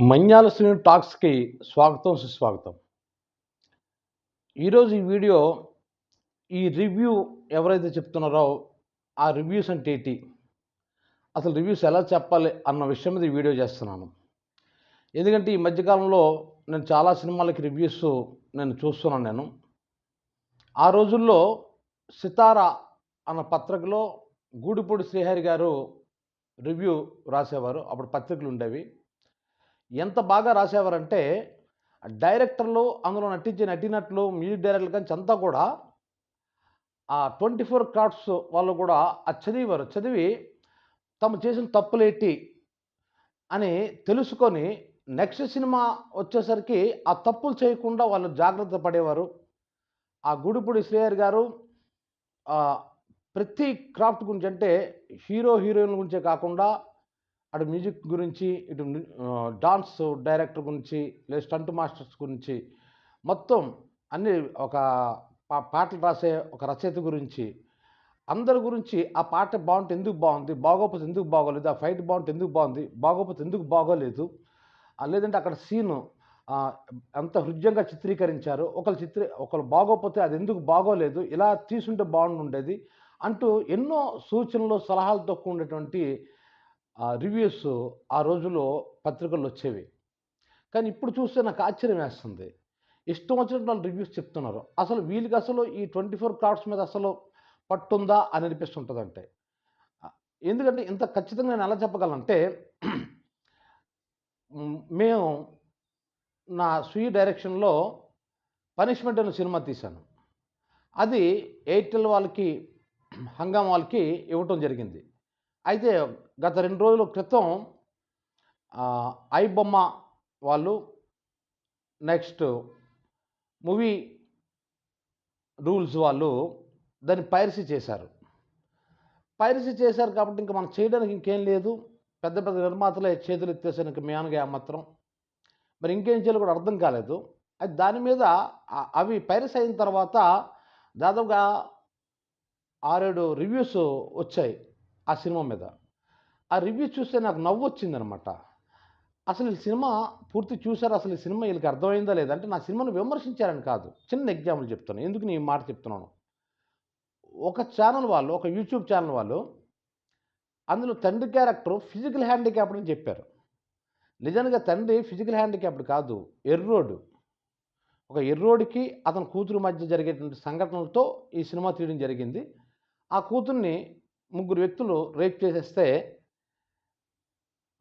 మన్యాల శ్రీను టాక్స్కి స్వాగతం సుస్వాగతం. ఈరోజు ఈ వీడియో ఈ రివ్యూ ఎవరైతే చెప్తున్నారో ఆ రివ్యూస్ అంటే ఏంటి? అసలు రివ్యూస్ ఎలా చెప్పాలి అన్న విషయం మీద ఈ వీడియో చేస్తున్నాను. ఎందుకంటే ఈ మధ్యకాలంలో నేను చాలా సినిమాలకి రివ్యూస్ నేను చూస్తున్నాను నేను. ఆ రోజుల్లో సితారా అన్న పత్రికలో గూడిపూడి శ్రీహరి గారు రివ్యూ రాసేవారు. అప్పుడు పత్రికలు ఉండేవి. ఎంత బాగా రాసేవారంటే డైరెక్టర్లు అందులో నటించే నటినట్లు మ్యూజిక్ డైరెక్టర్లు కానీ అంతా కూడా ఆ ట్వంటీ ఫోర్ క్రాఫ్ట్స్ వాళ్ళు కూడా అది చదివేవారు. చదివి తమ చేసిన తప్పులేటి అని తెలుసుకొని నెక్స్ట్ సినిమా వచ్చేసరికి ఆ తప్పులు చేయకుండా వాళ్ళు జాగ్రత్త పడేవారు. ఆ గుడిపూడి శ్రేయర్ గారు ప్రతి క్రాఫ్ట్ గురించి అంటే హీరో హీరోయిన్ గురించే కాకుండా అటు మ్యూజిక్ గురించి ఇటు డాన్స్ డైరెక్టర్ గురించి లేదా స్టంట్ మాస్టర్స్ గురించి మొత్తం అన్ని ఒక పాటలు రాసే ఒక రచయిత గురించి అందరి గురించి ఆ పాట బాగుంటే ఎందుకు బాగుంది బాగోపోతే ఎందుకు బాగోలేదు ఆ ఫైట్ బాగుంటే ఎందుకు బాగుంది బాగోపోతే ఎందుకు బాగోలేదు లేదంటే అక్కడ సీను ఎంత హృదయంగా చిత్రీకరించారు ఒకరు చిత్రీ ఒకరు బాగోకపోతే అది ఎందుకు బాగోలేదు ఇలా తీసుంటే బాగుండేది అంటూ ఎన్నో సూచనలు సలహాలతో కూడినటువంటి రివ్యూస్ ఆ రోజుల్లో పత్రికల్లో వచ్చేవి. కానీ ఇప్పుడు చూస్తే నాకు ఆశ్చర్యం వేస్తుంది. ఇష్టం వచ్చినట్టు వాళ్ళు రివ్యూస్ చెప్తున్నారు. అసలు వీళ్ళకి అసలు ఈ ట్వంటీ ఫోర్ క్రాఫ్ట్స్ మీద అసలు పట్టుందా అని అనిపిస్తుంటుంది అంటే ఎందుకంటే ఇంత ఖచ్చితంగా నేను ఎలా చెప్పగలంటే మేము నా స్వీ డైరెక్షన్లో పనిష్మెంట్ అనే సినిమా తీశాను. అది ఎయిర్టెల్ వాళ్ళకి హంగామా వాళ్ళకి ఇవ్వటం జరిగింది. అయితే గత రెండు రోజుల క్రితం ఐబొమ్మ వాళ్ళు నెక్స్ట్ మూవీ రూల్స్ వాళ్ళు దాన్ని పైరసీ చేశారు. పైరసీ చేశారు కాబట్టి ఇంకా మనం చేయడానికి ఇంకేం లేదు. పెద్ద పెద్ద నిర్మాతలే చేతులు ఎత్తేసాను ఇంకా మేనగా మాత్రం. మరి ఇంకేం చేయాలో కూడా అర్థం కాలేదు. అది దాని మీద అవి పైరసీ అయిన తర్వాత దాదాపుగా ఆరేడు రివ్యూస్ వచ్చాయి ఆ సినిమా మీద. ఆ రివ్యూ చూస్తే నాకు నవ్వు వచ్చిందనమాట అసలు ఈ సినిమా పూర్తి చూశారు అసలు ఈ సినిమా వీళ్ళకి అర్థమైందా లేదా? అంటే నా సినిమాను విమర్శించారని కాదు. చిన్న ఎగ్జాంపుల్ చెప్తాను ఎందుకు నేను ఈ మాట చెప్తున్నాను? ఒక ఛానల్ వాళ్ళు ఒక యూట్యూబ్ ఛానల్ వాళ్ళు అందులో తండ్రి క్యారెక్టర్ ఫిజికల్ హ్యాండిక్యాప్డ్ అని చెప్పారు. నిజంగా తండ్రి ఫిజికల్ హ్యాండిక్యాప్డ్ కాదు. ఎర్రోడు. ఒక ఎర్రోడికి అతని కూతురు మధ్య జరిగేటువంటి సంఘటనలతో ఈ సినిమా తీయడం జరిగింది. ఆ కూతుర్ని ముగ్గురు వ్యక్తులు రేప్ చేసేస్తే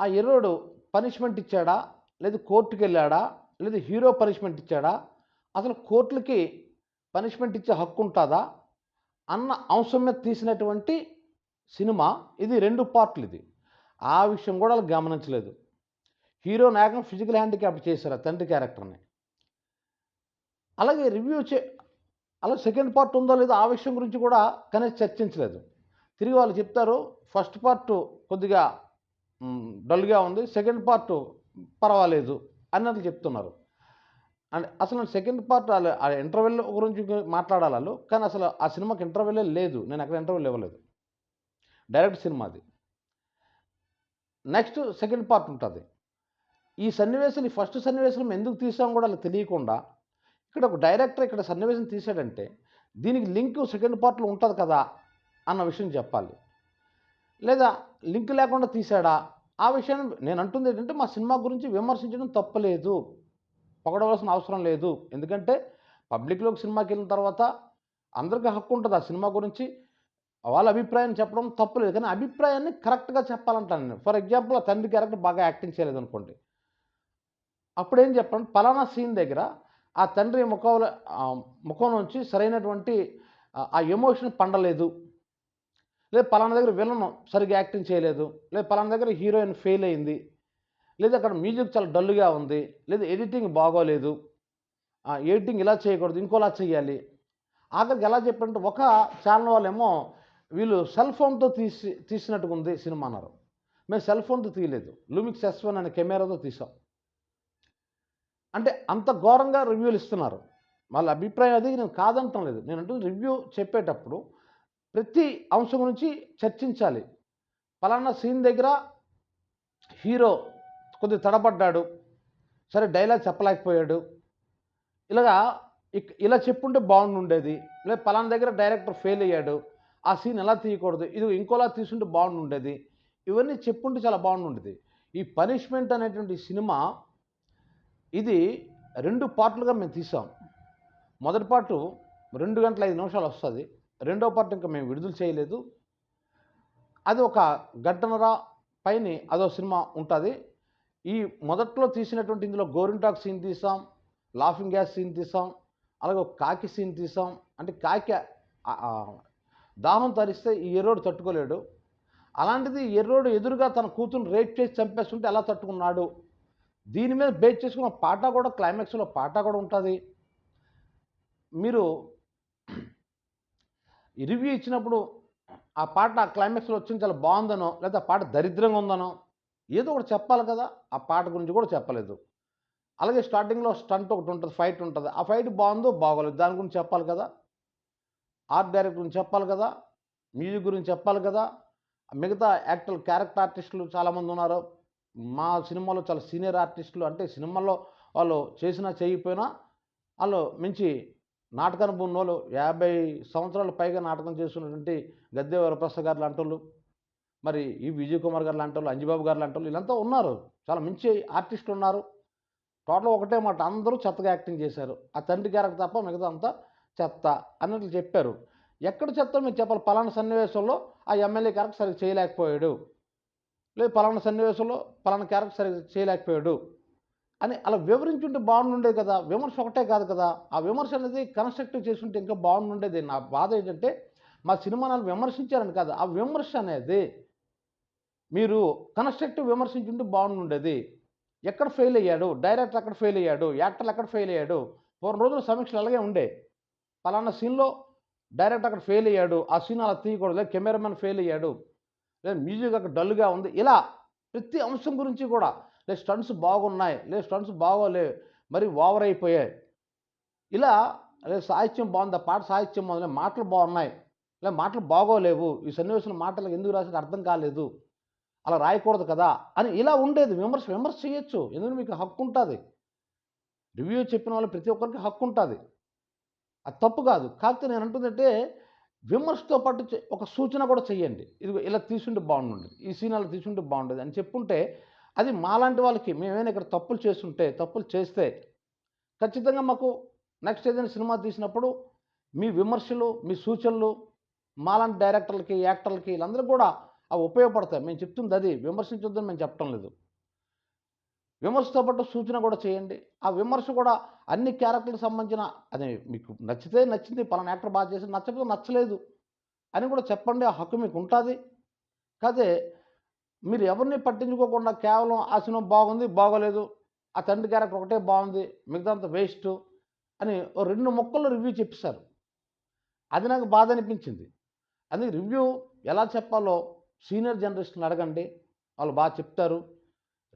ఆ ఎర్రోడు పనిష్మెంట్ ఇచ్చాడా? లేదు కోర్టుకి వెళ్ళాడా లేదు హీరో పనిష్మెంట్ ఇచ్చాడా? అసలు కోర్టులకి పనిష్మెంట్ ఇచ్చే హక్కు ఉంటుందా? అన్న అంశం మీద తీసినటువంటి సినిమా ఇది రెండు పార్ట్లు ఇది. ఆ విషయం కూడా వాళ్ళు గమనించలేదు. హీరో నాయకం ఫిజికల్ హ్యాండిక్యాప్ చేశారు ఆ తండ్రి క్యారెక్టర్ని. అలాగే రివ్యూ చే అలా సెకండ్ పార్ట్ ఉందో లేదో ఆ విషయం గురించి కూడా కనీసం చర్చించలేదు. తిరిగి వాళ్ళు చెప్తారు ఫస్ట్ పార్ట్ కొద్దిగా డల్గా ఉంది. సెకండ్ పార్ట్ పర్వాలేదు అన్నట్లు చెప్తున్నారు. అండ్ అసలు సెకండ్ పార్ట్ ఆ ఇంటర్వెల్ గురించి మాట్లాడాలి వాళ్ళు. కానీ అసలు ఆ సినిమాకి ఇంటర్వెల్లే లేదు. నేను అక్కడ ఇంటర్వెల్ ఇవ్వలేదు. డైరెక్ట్ సినిమా అది నెక్స్ట్ సెకండ్ పార్ట్ ఉంటుంది. ఈ సన్నివేశం ఈ ఫస్ట్ సన్నివేశం ఎందుకు తీసాం కూడా వాళ్ళకి తెలియకుండా ఇక్కడ ఒక డైరెక్టర్ ఇక్కడ సన్నివేశం తీసాడంటే దీనికి లింక్ సెకండ్ పార్ట్లో ఉంటుంది కదా అన్న విషయం చెప్పాలి. లేదా లింక్ లేకుండా తీసాడా ఆ విషయాన్ని నేను అంటుంది ఏంటంటే మా సినిమా గురించి విమర్శించడం తప్పలేదు. పొగడవలసిన అవసరం లేదు. ఎందుకంటే పబ్లిక్లోకి సినిమాకి వెళ్ళిన తర్వాత అందరికీ హక్కు ఉంటుంది ఆ సినిమా గురించి. వాళ్ళ అభిప్రాయం చెప్పడం తప్పులేదు. కానీ అభిప్రాయాన్ని కరెక్ట్గా చెప్పాలంటాను నేను. ఫర్ ఎగ్జాంపుల్ ఆ తండ్రి క్యారెక్టర్ బాగా యాక్టింగ్ చేయలేదు అనుకోండి అప్పుడు ఏం చెప్పండి పలానా సీన్ దగ్గర ఆ తండ్రి ముఖంలో ముఖం నుంచి సరైనటువంటి ఆ ఎమోషన్ పండలేదు. లేదు పలానా దగ్గర విలన్ సరిగ్గా యాక్టింగ్ చేయలేదు. లేదు పలానా దగ్గర హీరోయిన్ ఫెయిల్ అయింది. లేదా అక్కడ మ్యూజిక్ చాలా డల్గా ఉంది. లేదా ఎడిటింగ్ బాగోలేదు. ఎడిటింగ్ ఇలా చేయకూడదు ఇంకోలా చేయాలి ఆఖరికి ఎలా చెప్పారంటే ఒక ఛానల్ వాళ్ళేమో వీళ్ళు సెల్ ఫోన్తో తీసి తీసినట్టుగా ఉంది సినిమా అన్నారు. మేము సెల్ ఫోన్తో తీయలేదు. లూమిక్స్ ఎస్ వన్ అనే కెమెరాతో తీసాం. అంటే అంత ఘోరంగా రివ్యూలు ఇస్తున్నారు. వాళ్ళ అభిప్రాయం అది నేను కాదంటం లేదు. నేను అంటూ రివ్యూ చెప్పేటప్పుడు ప్రతి అంశం గురించి చర్చించాలి. పలానా సీన్ దగ్గర హీరో కొద్దిగా తడబడ్డాడు. సరే డైలాగ్ చెప్పలేకపోయాడు. ఇలాగా ఇలా చెప్పుంటే బాగుండుండేది. లేదా పలానా దగ్గర డైరెక్టర్ ఫెయిల్ అయ్యాడు. ఆ సీన్ ఎలా తీయకూడదు? ఇది ఇంకోలా తీసుంటే బాగుండుండేది. ఇవన్నీ చెప్పుంటే చాలా బాగుండుండేది. ఈ పనిష్మెంట్ అనేటువంటి సినిమా ఇది రెండు పార్ట్లుగా మేము తీసాం. మొదటి పార్టు రెండు గంటల ఐదు నిమిషాలు వస్తుంది. రెండో పార్ట్ ఇంకా మేము విడుదల చేయలేదు. అది ఒక గంటన్నర పైన అదో సినిమా ఉంటుంది. ఈ మొదట్లో తీసినటువంటి ఇందులో గోరింటాక్ సీన్ తీసాం లాఫింగ్ గ్యాస్ సీన్ తీసాం అలాగే ఒక కాకి సీన్ తీసాం. అంటే కాకి దాహం తరిస్తే ఈ ఎర్రోడు తట్టుకోలేడు. అలాంటిది ఎర్రోడు ఎదురుగా తన కూతురు రేప్ చేసి చంపేస్తుంటే ఎలా తట్టుకున్నాడు? దీని మీద బేస్ చేసుకున్న పాట కూడా క్లైమాక్స్లో పాట కూడా ఉంటుంది. మీరు ఈ రివ్యూ ఇచ్చినప్పుడు ఆ పాట ఆ క్లైమాక్స్లో వచ్చింది చాలా బాగుందనో లేదా ఆ పాట దరిద్రంగా ఉందనో ఏదో ఒకటి చెప్పాలి కదా. ఆ పాట గురించి కూడా చెప్పలేదు. అలాగే స్టార్టింగ్లో స్టంట్ ఒకటి ఉంటుంది ఫైట్ ఉంటుంది. ఆ ఫైట్ బాగుందో బాగోలేదు. దాని గురించి చెప్పాలి కదా. ఆర్ట్ డైరెక్టర్ గురించి చెప్పాలి కదా. మ్యూజిక్ గురించి చెప్పాలి కదా. మిగతా యాక్టర్ క్యారెక్టర్ ఆర్టిస్టులు చాలామంది ఉన్నారు. మా సినిమాలో చాలా సీనియర్ ఆర్టిస్టులు అంటే సినిమాలో వాళ్ళు చేసినా చేయకపోయినా వాళ్ళు మంచి నాటకానికి ఉన్న వాళ్ళు యాభై సంవత్సరాల పైగా నాటకం చేస్తున్నటువంటి గద్దె వరప్రసాద్ గారు లాంటి వాళ్ళు మరి ఈ విజయ్ కుమార్ గారు లాంటి వాళ్ళు అంజిబాబు గారు లాంటి వాళ్ళు వీళ్ళంతా ఉన్నారు. చాలా మంచి ఆర్టిస్టులు ఉన్నారు. టోటల్ ఒకటే మాట అందరూ చెత్తగా యాక్టింగ్ చేశారు. ఆ తండ్రి క్యారెక్టర్ తప్ప మిగతా అంతా చెత్త అన్నట్లు చెప్పారు. ఎక్కడ చెత్త మీరు చెప్పాలి? పలానా సన్నివేశంలో ఆ ఎమ్మెల్యే క్యారెక్టర్ సరిగ్గా చేయలేకపోయాడు. లేదు పలానా సన్నివేశంలో పలానా క్యారెక్టర్ సరిగ్గా చేయలేకపోయాడు. అని అలా వివరించుంటే బాగుండేది కదా. విమర్శ ఒకటే కాదు కదా. ఆ విమర్శ అనేది కన్స్ట్రక్టివ్ చేసుంటే ఇంకా బాగుండేది నా బాధ ఏంటంటే మా సినిమాను విమర్శించారని కాదు. ఆ విమర్శ అనేది మీరు కన్స్ట్రక్టివ్ విమర్శించుంటే బాగుండేది ఎక్కడ ఫెయిల్ అయ్యాడు? డైరెక్టర్ ఎక్కడ ఫెయిల్ అయ్యాడు? యాక్టర్లు ఎక్కడ ఫెయిల్ అయ్యాడు? పూర్వం రోజులు సమీక్షలు అలాగే ఉండే. పలానా సీన్లో డైరెక్టర్ అక్కడ ఫెయిల్ అయ్యాడు. ఆ సీన్ అలా తీయకూడదు. లేదా కెమెరామెన్ ఫెయిల్ అయ్యాడు. లేదా మ్యూజిక్ అక్కడ డల్గా ఉంది. ఇలా ప్రతి అంశం గురించి కూడా లేదు స్టంట్స్ బాగున్నాయి. లేదు స్టంట్స్ బాగోలేవు మరి ఓవర్ అయిపోయాయి. ఇలా లేదు సాహిత్యం బాగుంది. పాట సాహిత్యం బాగుంది మాటలు బాగున్నాయి. లే మాటలు బాగోలేవు. ఈ సన్నివేశం మాటలకు ఎందుకు రాసిన అర్థం కాలేదు. అలా రాయకూడదు కదా అని ఇలా ఉండేది. విమర్శ విమర్శ చేయొచ్చు. ఎందుకంటే మీకు హక్కు ఉంటుంది. రివ్యూ చెప్పిన వాళ్ళు ప్రతి ఒక్కరికి హక్కు ఉంటుంది. అది తప్పు కాదు. కాకపోతే నేను అంటుందంటే విమర్శతో పాటు చే- ఒక సూచన కూడా చెయ్యండి. ఇది ఇలా తీసుంటే బాగుండేది ఈ సీన్ అలా తీసుంటే బాగుండేది అని చెప్పుంటే అది మాలాంటి వాళ్ళకి మేమైనా ఇక్కడ తప్పులు చేస్తుంటే తప్పులు చేస్తే ఖచ్చితంగా మాకు నెక్స్ట్ ఏదైనా సినిమా తీసినప్పుడు మీ విమర్శలు మీ సూచనలు మాలాంటి డైరెక్టర్లకి యాక్టర్లకి వీళ్ళందరూ కూడా అవి ఉపయోగపడతాయి. మేము చెప్తుంది అది. విమర్శించొద్దని మేము చెప్పడం లేదు. విమర్శతో పాటు సూచన కూడా చేయండి. ఆ విమర్శ కూడా అన్ని క్యారెక్టర్లకు సంబంధించిన అది మీకు నచ్చితే నచ్చింది పలానా యాక్టర్ బాగా చేసి నచ్చకపోతే నచ్చలేదు అని కూడా చెప్పండి. ఆ హక్కు మీకు ఉంటుంది. కాదే మీరు ఎవరిని పట్టించుకోకుండా కేవలం ఆ సినిమా బాగుంది బాగోలేదు ఆ తండ్రి క్యారెక్టర్ ఒకటే బాగుంది మిగతాంత వేస్ట్ అని ఓ రెండు మొక్కల్లో రివ్యూ చెప్పేశారు. అది నాకు బాధ అనిపించింది. అందుకే రివ్యూ ఎలా చెప్పాలో సీనియర్ జనరేషన్ అడగండి వాళ్ళు బాగా చెప్తారు.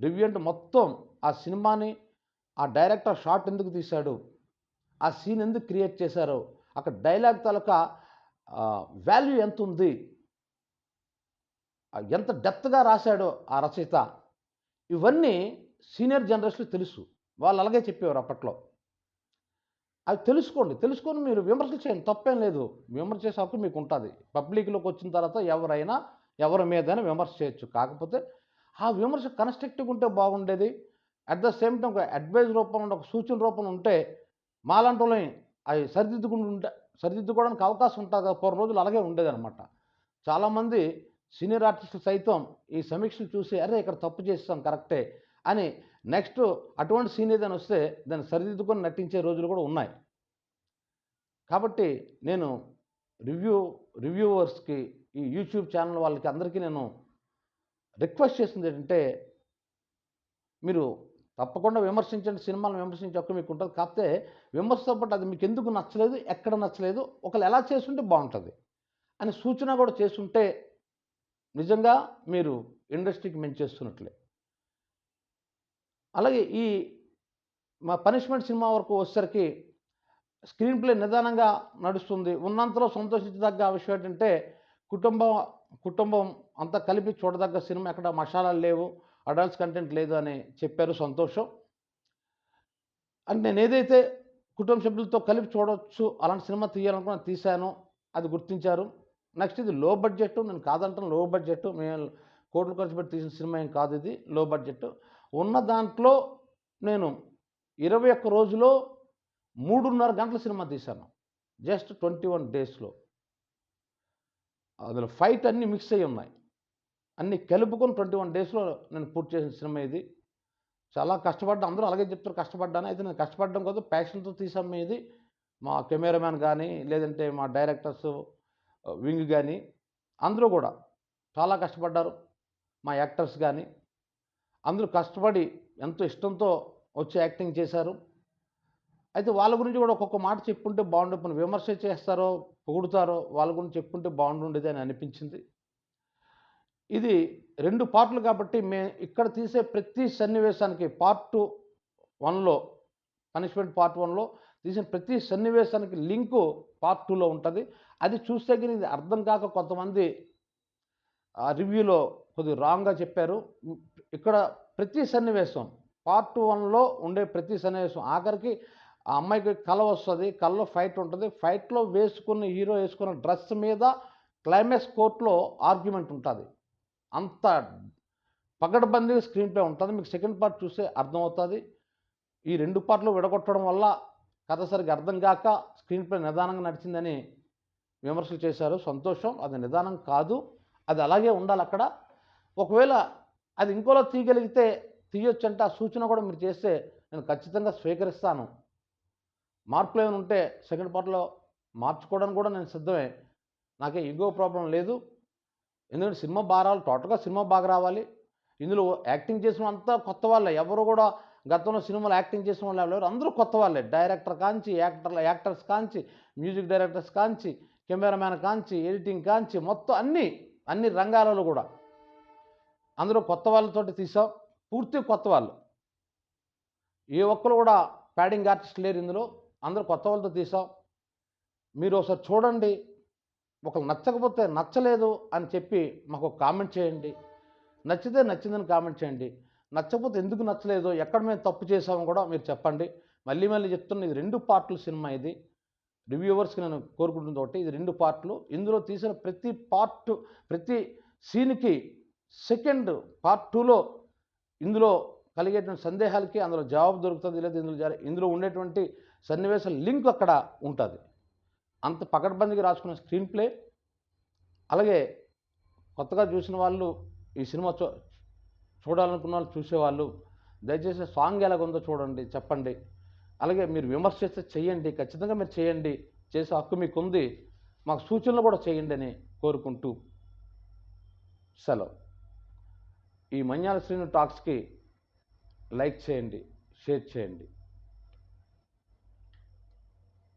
రివ్యూ అంటే మొత్తం ఆ సినిమాని ఆ డైరెక్టర్ షార్ట్ ఎందుకు తీశాడు ఆ సీన్ ఎందుకు క్రియేట్ చేశారు అక్కడ డైలాగ్ తాలూకా వాల్యూ ఎంత ఉంది ఎంత డెప్త్గా రాశాడో ఆ రచయిత. ఇవన్నీ సీనియర్ జనరేషన్లు తెలుసు. వాళ్ళు అలాగే చెప్పేవారు అప్పట్లో. అది తెలుసుకోండి. తెలుసుకొని మీరు విమర్శలు చేయండి. తప్పేం లేదు. విమర్శ చేసే హక్కు మీకు ఉంటుంది. పబ్లిక్లోకి వచ్చిన తర్వాత ఎవరైనా ఎవరి మీదైనా విమర్శ చేయొచ్చు. కాకపోతే ఆ విమర్శ కన్స్ట్రక్టివ్గా ఉంటే బాగుండేది. అట్ ద సేమ్ టైం ఒక అడ్వైజ్ రూపంలో ఒక సూచన రూపంలో ఉంటే మాలాంటి వాళ్ళని అవి సరిదిద్దుకుంటుంటే సరిదిద్దుకోవడానికి అవకాశం ఉంటుంది కదా. పూర్వ రోజులు అలాగే ఉండేదన్నమాట. చాలామంది సీనియర్ ఆర్టిస్టులు సైతం ఈ సమీక్షలు చూసి అరే ఇక్కడ తప్పు చేస్తాం కరెక్టే అని నెక్స్ట్ అటువంటి సీన్ ఏదైనా వస్తే దాన్ని సరిదిద్దుకొని నటించే రోజులు కూడా ఉన్నాయి. కాబట్టి నేను రివ్యూ రివ్యూవర్స్కి ఈ యూట్యూబ్ ఛానల్ వాళ్ళకి అందరికీ నేను రిక్వెస్ట్ చేసింది ఏంటంటే మీరు తప్పకుండా విమర్శించండి సినిమాలను విమర్శించే హక్కు మీకు ఉంటుంది. కాకపోతే విమర్శతో పాటు అది మీకు ఎందుకు నచ్చలేదు ఎక్కడ నచ్చలేదు ఒకళ్ళు ఎలా చేస్తుంటే బాగుంటుంది అని సూచన కూడా చేస్తుంటే నిజంగా మీరు ఇండస్ట్రీకి మెంచేస్తున్నట్లే. చేస్తున్నట్లే అలాగే ఈ మా పనిష్మెంట్ సినిమా వరకు వచ్చేసరికి స్క్రీన్ ప్లే నిదానంగా నడుస్తుంది. ఉన్నంతలో సంతోషించదగ్గ విషయం ఏంటంటే కుటుంబం కుటుంబం అంతా కలిపి చూడదగ్గ సినిమా ఎక్కడ మసాలాలు లేవు అడల్ట్స్ కంటెంట్ లేదు అని చెప్పారు సంతోషం. అంటే నేను ఏదైతే కుటుంబ సభ్యులతో కలిపి చూడవచ్చు అలాంటి సినిమా తీయాలనుకున్నా తీశాను అది గుర్తించారు. నెక్స్ట్ ఇది లో బడ్జెట్ నేను కాదంటాను లో బడ్జెట్ మేము కోట్లు ఖర్చు పెట్టి తీసిన సినిమా ఏం కాదు ఇది లో బడ్జెట్ ఉన్న దాంట్లో నేను ఇరవై ఒక్క రోజులో మూడున్నర గంటల సినిమా తీశాను జస్ట్ ట్వంటీ వన్ డేస్లో. అందులో ఫైట్ అన్నీ మిక్స్ అయ్యి ఉన్నాయి. అన్నీ కలుపుకొని ట్వంటీ వన్ డేస్లో నేను పూర్తి చేసిన సినిమా ఇది. చాలా కష్టపడ్డా అందరూ అలాగే చెప్తారు కష్టపడ్డాను. అయితే నేను కష్టపడడం కాదు ప్యాషన్తో తీసాం ఇది. మా కెమెరామ్యాన్ కానీ లేదంటే మా డైరెక్టర్స్ వింగ్ కానీ అందరూ కూడా చాలా కష్టపడ్డారు. మా యాక్టర్స్ కానీ అందరూ కష్టపడి ఎంతో ఇష్టంతో వచ్చి యాక్టింగ్ చేశారు. అయితే వాళ్ళ గురించి కూడా ఒక్కొక్క మాట చెప్పుంటే బాగుండే పోనీ విమర్శ చేస్తారో పొగుడుతారో వాళ్ళ గురించి చెప్పుంటే బాగుండుండేది అని అనిపించింది. ఇది రెండు పార్ట్లు కాబట్టి మే ఇక్కడ తీసే ప్రతి సన్నివేశానికి పార్ట్ వన్లో పనిష్మెంట్ పార్ట్ వన్లో తీసిన ప్రతి సన్నివేశానికి లింకు పార్ట్ టూలో ఉంటుంది. అది చూస్తే ఇది అర్థం కాక కొంతమంది ఆ రివ్యూలో కొద్దిగా రాంగ్గా చెప్పారు. ఇక్కడ ప్రతి సన్నివేశం పార్ట్ వన్లో ఉండే ప్రతి సన్నివేశం ఆఖరికి ఆ అమ్మాయికి కళ వస్తుంది కళ్ళలో ఫైట్ ఉంటుంది. ఫైట్లో వేసుకున్న హీరో వేసుకున్న డ్రెస్ మీద క్లైమాక్స్ కోర్టులో ఆర్గ్యుమెంట్ ఉంటుంది. అంత పగడబందీగా స్క్రీన్ ప్లే ఉంటుంది. మీకు సెకండ్ పార్ట్ చూస్తే అర్థమవుతుంది. ఈ రెండు పార్ట్లు విడగొట్టడం వల్ల కథ సరిగ్గా అర్థం కాక స్క్రీన్ ప్లే నిదానంగా నడిచిందని విమర్శలు చేశారు. సంతోషం. అది నిదానం కాదు. అది అలాగే ఉండాలి అక్కడ. ఒకవేళ అది ఇంకోలా తీయగలిగితే తీయొచ్చు అంటే ఆ సూచన కూడా మీరు చేస్తే నేను ఖచ్చితంగా స్వీకరిస్తాను. మార్పులు ఏమైనా ఉంటే సెకండ్ పార్ట్లో మార్చుకోవడానికి కూడా నేను సిద్ధమే. నాకే ఈగో ప్రాబ్లం లేదు. ఎందుకంటే సినిమా బాగా రావాలి. టోటల్గా సినిమా బాగా రావాలి. ఇందులో యాక్టింగ్ చేసిన అంతా కొత్త వాళ్ళే. ఎవరు కూడా గతంలో సినిమాలు యాక్టింగ్ చేసిన వాళ్ళు ఎవరు అందరూ కొత్త వాళ్ళే. డైరెక్టర్ కాంచి యాక్టర్ యాక్టర్స్ కాంచి మ్యూజిక్ డైరెక్టర్స్ కాంచి కెమెరామ్యాన్ కాంచి ఎడిటింగ్ కాంచి మొత్తం అన్ని అన్ని రంగాలలో కూడా. అందరూ కొత్త వాళ్ళతోటి తీసాం. పూర్తి కొత్త వాళ్ళు. ఏ ఒక్కరు కూడా ప్యాడింగ్ ఆర్టిస్ట్ లేరు ఇందులో. అందరూ కొత్త వాళ్ళతో తీసాం. మీరు ఒకసారి చూడండి. ఒకరు నచ్చకపోతే నచ్చలేదు అని చెప్పి మాకు కామెంట్ చేయండి. నచ్చితే నచ్చిందని కామెంట్ చేయండి. నచ్చకపోతే ఎందుకు నచ్చలేదు ఎక్కడ మేము తప్పు చేసామో కూడా మీరు చెప్పండి. మళ్ళీ మళ్ళీ చెప్తున్న ఇది రెండు పార్ట్లు సినిమా ఇది. రివ్యూవర్స్కి నేను కోరుకుంటుంది ఒకటి ఇది రెండు పార్ట్లు. ఇందులో తీసిన ప్రతి పార్ట్ ప్రతి సీన్కి సెకండ్ పార్ట్ టూలో ఇందులో కలిగేటువంటి సందేహాలకి అందులో జవాబు దొరుకుతుంది లేదా ఇందులో ఇందులో ఉండేటువంటి సన్నివేశ లింక్ అక్కడ ఉంటుంది. అంత పకడ్బందీగా రాసుకున్న స్క్రీన్ ప్లే. అలాగే కొత్తగా చూసిన వాళ్ళు ఈ సినిమా చూడాలనుకున్న వాళ్ళు చూసేవాళ్ళు. దయచేసి సాంగ్ ఎలాగుందో చూడండి చెప్పండి. అలాగే మీరు విమర్శ చేస్తే చేయండి ఖచ్చితంగా మీరు చేయండి చేసే హక్కు మీకు ఉంది మాకు సూచనలు కూడా చేయండి అని కోరుకుంటూ సెలవు. ఈ మన్యాల శ్రీను టాక్స్కి లైక్ చేయండి షేర్ చేయండి.